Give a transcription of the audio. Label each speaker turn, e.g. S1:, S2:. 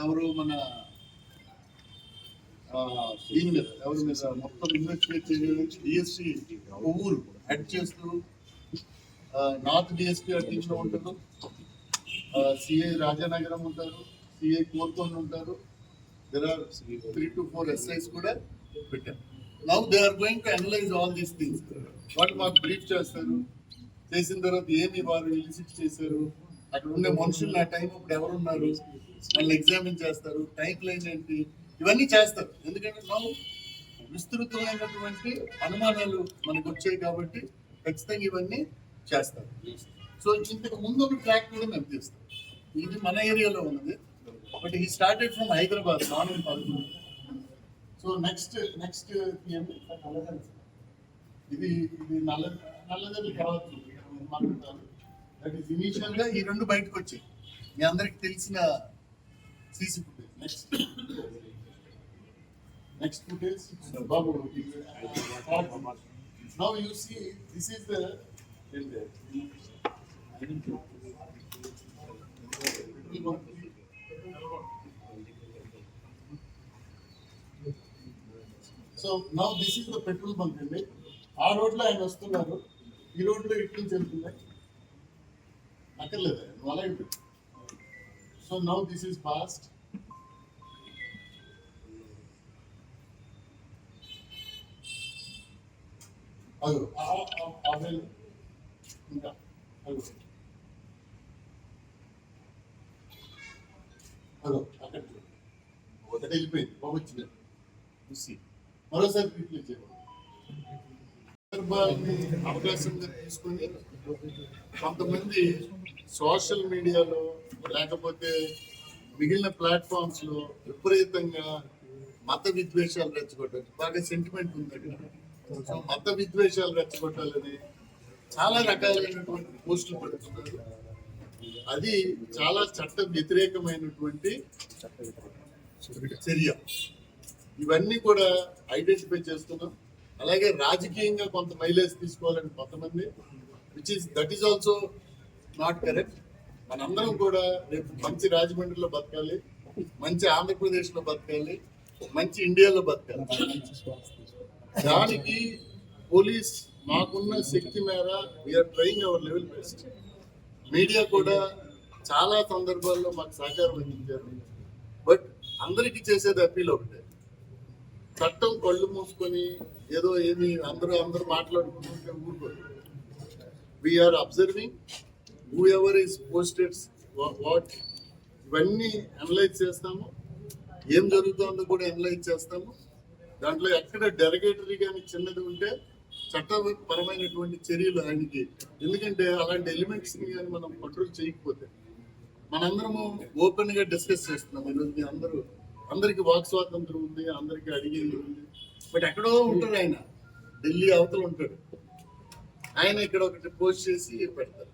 S1: ఎవరు మన దీని మీద ఎవరి మీద మొత్తం ఇన్వెస్టిగేట్ చేయడానికి డిఎస్పీ కొవ్వూరు హెడ్ చేస్తూ నార్త్ డిఎస్పీ టీంలో ఉంటారు సిఐ రాజానగరం ఉంటారు సిఐ కోరుకొని ఉంటారు. There are three two four SIs కూడా పెట్టారు. Now they are going to analyse all these things వాళ్ళు మాకు బ్రీఫ్ చేస్తారు? చేసిన తర్వాత ఏమి వారు ఎలిసిట్ చేశారు? అక్కడ ఉండే మనుషులు ఆ టైం ఇప్పుడు ఎవరు ఉన్నారు వాళ్ళు ఎగ్జామిన్ చేస్తారు? టైం లైన్ ఏంటి? ఇవన్నీ చేస్తారు. ఎందుకంటే మనం విస్తృతమైనటువంటి అనుమానాలు మనకు వచ్చాయి కాబట్టి ఖచ్చితంగా ఇవన్నీ చేస్తారు. సో ఇంతకు ముందు ఉన్న ట్రాక్ కూడా మేము తీస్తాం. ఇది మన ఏరియాలో ఉన్నది. But he started from Hyderabad morning పదకొండు సో నెక్స్ట్ నెక్స్ట్ ఇది ఇది నల్ల నల్లదల్లి కావచ్చు. మాట్లాడతారు దట్ ఈస్ ఇనీషియల్గా ఈ రెండు బయటకు వచ్చాయి. మీ అందరికి తెలిసిన CC footage. Next next footage Babu now you see this is the so now this is the petrol bunk అండి. ఆ రోడ్లో ఆయన వస్తున్నారు. ఈ రోడ్లో ఇటు నుంచి వెళ్తున్నాయి అక్కర్లేదు నువ్వు అలా పెట్టు so now this is past అదో ఇంకా అదో అదో అక్కడ ఒకటి వెళ్ళిపోయింది బాబొచ్చింది వచ్చింది. మరోసారి రిప్లై చేయాలి సందర్భాన్ని అవకాశంగా తీసుకొని కొంతమంది సోషల్ మీడియాలో లేకపోతే మిగిలిన ప్లాట్ఫామ్స్లో విపరీతంగా మత విద్వేషాలు రెచ్చగొట్టాలి. బాగా సెంటిమెంట్ ఉంది అక్కడ. సో మత విద్వేషాలు రెచ్చగొట్టాలని చాలా రకాలైనటువంటి పోస్టులు పెడుతున్నారు. అది చాలా చట్ట వ్యతిరేకమైనటువంటి చర్య. ఇవన్నీ కూడా ఐడెంటిఫై చేస్తున్నాం. అలాగే రాజకీయంగా కొంత మైలేజ్ తీసుకోవాలని కొంతమంది which is that is also not correct మనందరం కూడా రేపు మంచి రాజమండ్రిలో బతకాలి మంచి ఆంధ్రప్రదేశ్లో బతకాలి మంచి ఇండియాలో బతకాలి. దానికి పోలీస్ మాకున్న శక్తి మేర we're trying our level best media కూడా చాలా సందర్భాల్లో మాకు సహకారం అందించారు. బట్ అందరికీ చేసేది అప్పీల్ ఒకటే. చట్టం కళ్ళు మూసుకొని ఏదో ఏమి అందరూ అందరూ మాట్లాడుకుంటుంటే ఊరుకోరు we're observing whoever is posted what ఇవన్నీ అనలైజ్ చేస్తాము. ఏం జరుగుతుందో కూడా అనలైజ్ చేస్తాము. దాంట్లో ఎక్కడ డెరగేటరీ కానీ చిన్నది ఉంటే చట్టపరమైనటువంటి చర్యలు ఆయనకి. ఎందుకంటే అలాంటి ఎలిమెంట్స్ని కానీ మనం కంట్రోల్ చేయకపోతే మనందరము ఓపెన్గా డిస్కస్ చేస్తున్నాం ఈరోజు మీ అందరూ. అందరికి వాక్ స్వాతంత్రం ఉంది అందరికి అడిగింది ఉంది. బట్ ఎక్కడో ఉంటాడు ఆయన. ఢిల్లీ అవతల ఉంటాడు. ఆయన ఇక్కడ ఒకటి పోస్ట్ చేసి పెడతారు.